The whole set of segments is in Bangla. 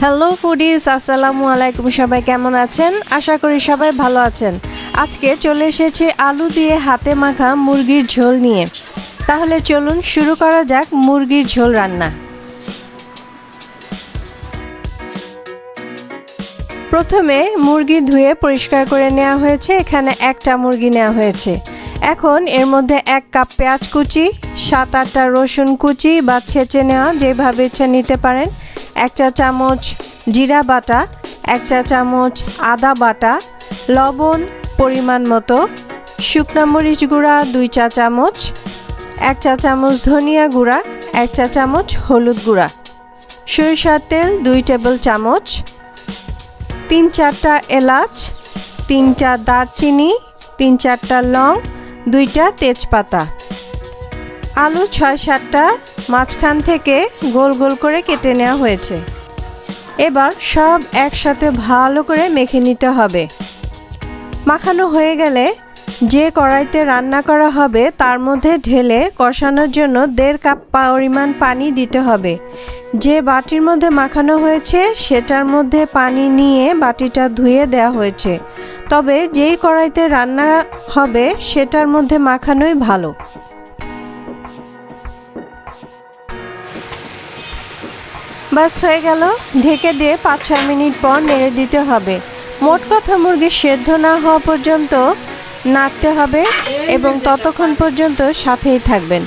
হ্যালো ফুডিজ আসসালামু আলাইকুম সবাই কেমন আছেন? আশা করি সবাই ভালো আছেন। আজকে চলে এসেছে আলু দিয়ে হাতে মাখা মুরগির ঝোল নিয়ে। তাহলে চলুন শুরু করা যাক মুরগির ঝোল রান্না। প্রথমে মুরগি ধুয়ে পরিষ্কার করে নেওয়া হয়েছে। এখানে একটা মুরগি নেওয়া হয়েছে। এখন এর মধ্যে এক কাপ পেঁয়াজ কুচি, সাত আটটা রসুন কুচি বা ছেঁচে নেওয়া যেভাবে ইচ্ছা নিতে পারেন। এক চা চামচ জিরা বাটা, এক চা চামচ আদা বাটা, লবণ পরিমাণ মতো, শুকনা মরিচ গুঁড়া দুই চা চামচ, এক চা চামচ ধনিয়া গুঁড়া, এক চা চামচ হলুদ গুঁড়া, সরিষার তেল দুই টেবিল চামচ তিন চারটা এলাচ, তিনটা দারচিনি, তিন চারটা লং, দুইটা তেজপাতা। আলু ছয় সাতটা, মাঝখান থেকে গোল গোল করে কেটে নেওয়া হয়েছে। এবার সব একসাথে ভালো করে মেখে নিতে হবে। মাখানো হয়ে গেলে যে কড়াইতে রান্না করা হবে, তার মধ্যে ঢেলে কষানোর জন্য দেড় কাপ পরিমাণ পানি দিতে হবে। যে বাটির মধ্যে মাখানো হয়েছে, সেটার মধ্যে পানি নিয়ে বাটিটা ধুয়ে দেওয়া হয়েছে। তবে যেই কড়াইতে রান্না হবে, সেটার মধ্যে মাখানোই ভালো। বাস হয়ে গেল। ঢেকে দিয়ে পাঁচ ছয় মিনিট পর নেড়ে দিতে হবে। মোট কথা মুরগি সেদ্ধ না হওয়া পর্যন্ত নাড়তে হবে এবং ততক্ষণ পর্যন্ত সাথেই থাকবেন।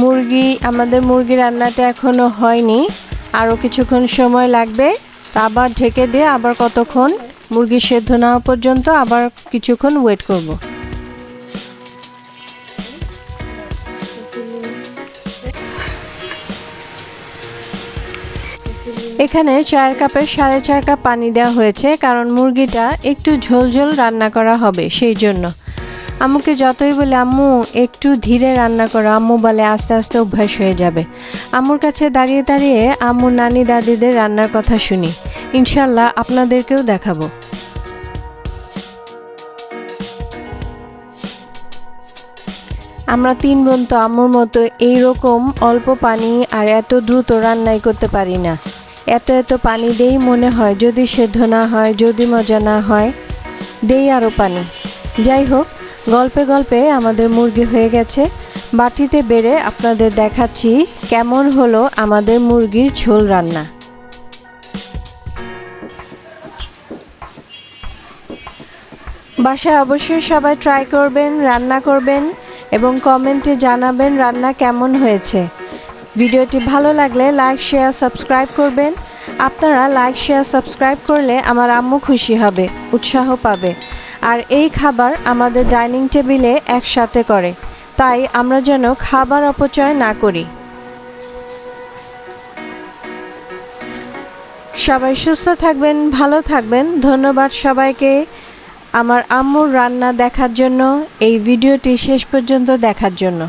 মুরগি, আমাদের মুরগি রান্নাটা এখনও হয়নি। আরও কিছুক্ষণ সময় লাগবে। তা আবার ঢেকে দিয়ে আবার কতক্ষণ মুরগি সেদ্ধ না হওয়া পর্যন্ত আবার কিছুক্ষণ ওয়েট করব। এখানে চার কাপের সাড়ে চার কাপ পানি দেওয়া হয়েছে, কারণ মুরগিটা একটু ঝোল ঝোল রান্না করা হবে, সেই জন্য। আম্মুকে যতই বলে, আম্মু, একটু ধীরে রান্না করো। আম্মু বলে, আস্তে আস্তে অভ্যাস হয়ে যাবে। আম্মুর কাছে দাঁড়িয়ে দাঁড়িয়ে আম্মু নানি দাদিদের রান্নার কথা শুনি। ইনশাল্লাহ আপনাদেরকেও দেখাবো। আমরা তিন বোন তো আম্মুর মতো এইরকম অল্প পানি আর এত দ্রুত রান্নাই করতে পারি না। এত এত পানি দেই মনে হয়, যদি সেদ্ধ না হয়, যদি মজা না হয়, দেই আরও পানি। যাই হোক, গল্পে গল্পে আমাদের মুরগি হয়ে গেছে। বাটিতে বেড়ে আপনাদের দেখাচ্ছি কেমন হলো আমাদের মুরগির ঝোল রান্না। বাসায় অবশ্যই সবাই ট্রাই করবেন, রান্না করবেন এবং কমেন্টে জানাবেন রান্না কেমন হয়েছে। ভিডিওটি ভালো লাগলে লাইক, শেয়ার, সাবস্ক্রাইব করবেন। আপনারা লাইক, শেয়ার, সাবস্ক্রাইব করলে আমার আম্মু খুশি হবে, উৎসাহ পাবে। আর এই খাবার আমাদের ডাইনিং টেবিলে একসাথে করে, তাই আমরা যেন খাবার অপচয় না করি। সবাই সুস্থ থাকবেন, ভালো থাকবেন। ধন্যবাদ সবাইকে। আমার আম্মুর রান্না দেখার জন্য, এই ভিডিওটি শেষ পর্যন্ত দেখার জন্য।